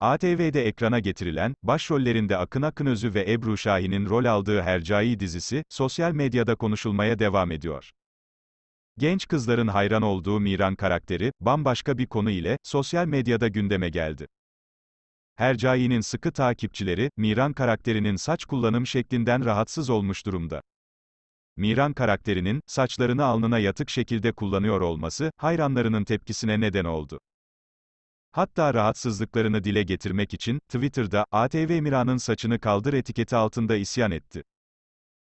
ATV'de ekrana getirilen, başrollerinde Akın Akınözü ve Ebru Şahin'in rol aldığı Hercai dizisi, sosyal medyada konuşulmaya devam ediyor. Genç kızların hayran olduğu Miran karakteri, bambaşka bir konu ile, sosyal medyada gündeme geldi. Hercai'nin sıkı takipçileri, Miran karakterinin saç kullanım şeklinden rahatsız olmuş durumda. Miran karakterinin, saçlarını alnına yatık şekilde kullanıyor olması, hayranlarının tepkisine neden oldu. Hatta rahatsızlıklarını dile getirmek için, Twitter'da, ATV Miran'ın saçını kaldır etiketi altında isyan etti.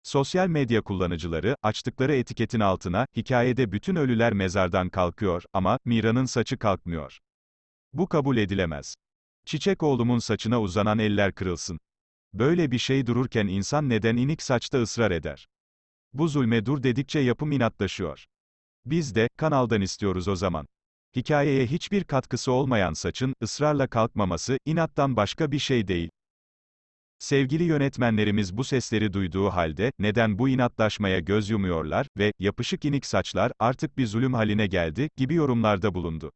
Sosyal medya kullanıcıları, açtıkları etiketin altına, hikayede bütün ölüler mezardan kalkıyor, ama, Mira'nın saçı kalkmıyor. Bu kabul edilemez. Çiçek oğlumun saçına uzanan eller kırılsın. Böyle bir şey dururken insan neden inik saçta ısrar eder? Bu zulme dur dedikçe yapım inatlaşıyor. Biz de, kanaldan istiyoruz o zaman. Hikayeye hiçbir katkısı olmayan saçın, ısrarla kalkmaması, inattan başka bir şey değil. Sevgili yönetmenlerimiz bu sesleri duyduğu halde, neden bu inatlaşmaya göz yumuyorlar ve, yapışık inik saçlar, artık bir zulüm haline geldi, gibi yorumlarda bulundu.